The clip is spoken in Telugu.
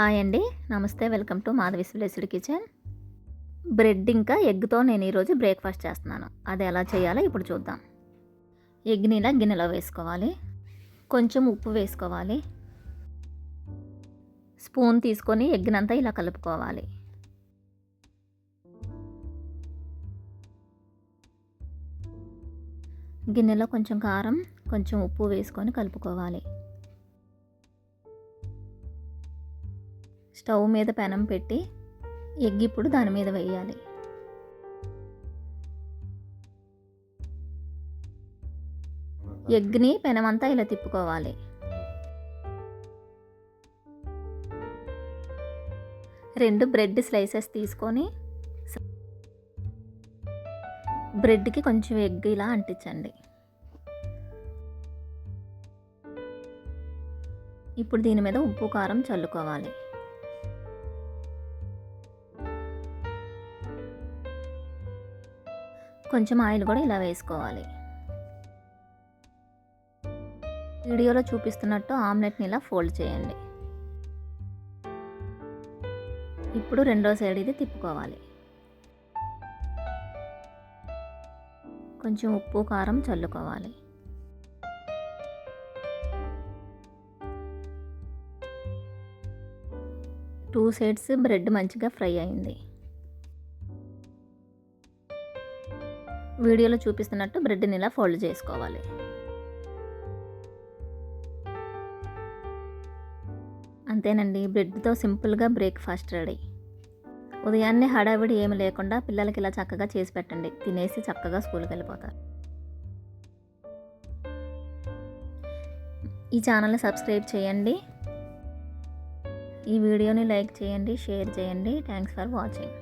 హాయ్ అండి. నమస్తే. వెల్కమ్ టు మాధవి విలేసుడి కిచెన్. బ్రెడ్ ఇంకా ఎగ్తో నేను ఈరోజు బ్రేక్ఫాస్ట్ చేస్తున్నాను. అది ఎలా చేయాలో ఇప్పుడు చూద్దాం. ఎగ్ని ఇలా గిన్నెలో వేసుకోవాలి. కొంచెం ఉప్పు వేసుకోవాలి. స్పూన్ తీసుకొని ఎగ్నంతా ఇలా కలుపుకోవాలి. గిన్నెలో కొంచెం కారం కొంచెం ఉప్పు వేసుకొని కలుపుకోవాలి. స్టవ్ మీద పెనం పెట్టి ఎగ్ ఇప్పుడు దాని మీద వేయాలి. ఎగ్ని పెనమంతా ఇలా తిప్పుకోవాలి. రెండు బ్రెడ్ స్లైసెస్ తీసుకొని బ్రెడ్కి కొంచెం ఎగ్ ఇలా అంటించండి. ఇప్పుడు దీని మీద ఉప్పు కారం చల్లుకోవాలి. కొంచెం ఆయిల్ కూడా ఇలా వేసుకోవాలి. వీడియోలో చూపిస్తున్నట్టు ఆమ్లెట్ని ఇలా ఫోల్డ్ చేయండి. ఇప్పుడు రెండో సైడ్ ఇది తిప్పుకోవాలి. కొంచెం ఉప్పు కారం చల్లుకోవాలి. టూ సైడ్స్ బ్రెడ్ మంచిగా ఫ్రై అయింది. వీడియోలో చూపిస్తున్నట్టు బ్రెడ్ని ఇలా ఫోల్డ్ చేసుకోవాలి. అంతేనండి బ్రెడ్తో సింపుల్గా బ్రేక్ఫాస్ట్ రెడీ. ఉదయాన్నే హడావిడి ఏమి లేకుండా పిల్లలకి ఇలా చక్కగా చేసి పెట్టండి. తినేసి చక్కగా స్కూల్కి వెళ్ళిపోతారు. ఈ ఛానల్ని సబ్స్క్రైబ్ చేయండి. ఈ వీడియోని లైక్ చేయండి షేర్ చేయండి. Thanks for watching.